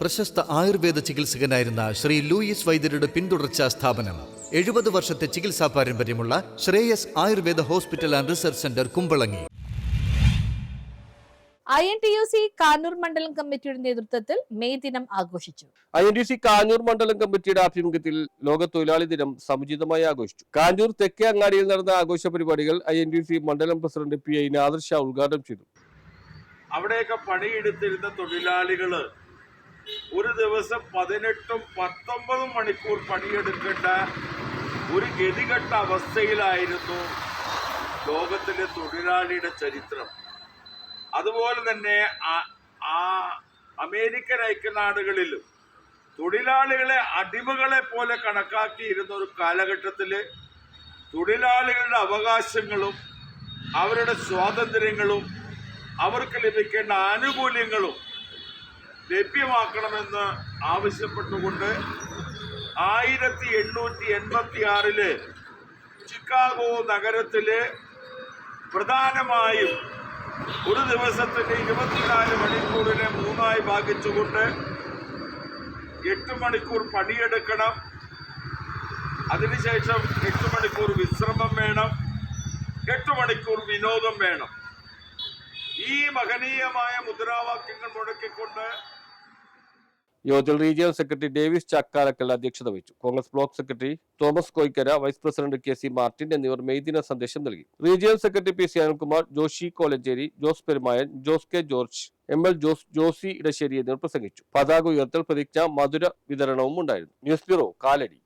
പ്രശസ്ത ആയുർവേദ ചികിത്സകനായിരുന്ന ശ്രീ ലൂയിസ് വൈദ്യരുടെ പിന്തുടർച്ചാ സ്ഥാപനം. എഴുപത് വർഷത്തെ ചികിത്സാ പാരമ്പര്യമുള്ള Shreyas Ayurveda hospital and research centre Kumbalangi. I N T U C Kanoor മണ്ഡലം കമ്മിറ്റിയുടെ നേതൃത്വത്തിൽ മെയ് ദിനം ആഘോഷിച്ചു. I N T C Kanoor മണ്ഡലം കമ്മിറ്റിയുടെ ആഭിമുഖ്യത്തിൽ ലോക തൊഴിലാളി ദിനം സമുചിതമായി ആഘോഷിച്ചു. കാനൂർ തെക്കേ അങ്ങാടിയിൽ നടന്ന ആഘോഷ പരിപാടികൾ ഐ എൻ ടി സി മണ്ഡലം president P I Nadar Shah ഉദ്ഘാടനം ചെയ്തു. അവിടെയൊക്കെ പണിയെടുത്തിരുന്ന തൊഴിലാളികൾ ഒരു ദിവസം പതിനെട്ടും പത്തൊമ്പതും മണിക്കൂർ പണിയെടുക്കേണ്ട ഒരു ഗതികെട്ട അവസ്ഥയിലായിരുന്നു ലോകത്തിലെ തൊഴിലാളിയുടെ ചരിത്രം. അതുപോലെ തന്നെ ആ- അമേരിക്കൻ ഐക്യനാടുകളിലും തൊഴിലാളികളെ അടിമകളെ പോലെ കണക്കാക്കിയിരുന്ന ഒരു കാലഘട്ടത്തിൽ തൊഴിലാളികളുടെ അവകാശങ്ങളും അവരുടെ സ്വാതന്ത്ര്യങ്ങളും അവർക്ക് ലഭിക്കേണ്ട ആനുകൂല്യങ്ങളും ലഭ്യമാക്കണമെന്ന് ആവശ്യപ്പെട്ടുകൊണ്ട് ആയിരത്തി എണ്ണൂറ്റി എൺപത്തി ആറിൽ ചിക്കാഗോ നഗരത്തിൽ പ്രധാനമായും ഒരു ദിവസത്തിന്റെ ഇരുപത്തിനാല് മണിക്കൂറിനെ മൂന്നായി ഭാഗിച്ചുകൊണ്ട് എട്ട് മണിക്കൂർ പണിയെടുക്കണം. അതിനുശേഷം എട്ട് മണിക്കൂർ വിശ്രമം വേണം. എട്ട് മണിക്കൂർ വിനോദം വേണം. ഈ മഹനീയമായ മുദ്രാവാക്യങ്ങൾ മുടക്കിക്കൊണ്ട് യോഗത്തിൽ റീജിയണൽ സെക്രട്ടറി ഡേവിസ് ചാക്കാലക്കൽ അധ്യക്ഷത വഹിച്ചു. Congress block secretary Thomas Koyikkara vice president K C Martin എന്നിവർ മെയ്ദിന സന്ദേശം നൽകി. Regional secretary P C Anilkumar Joshi Kolenchery Jose Perumayan Jose K George M L Jose Josy Edassery എന്നിവർ പ്രസംഗിച്ചു. പതാക ഉയർത്തൽ പ്രതിജ്ഞ മധുര വിതരണവും ഉണ്ടായിരുന്നു. News bureau Kalady.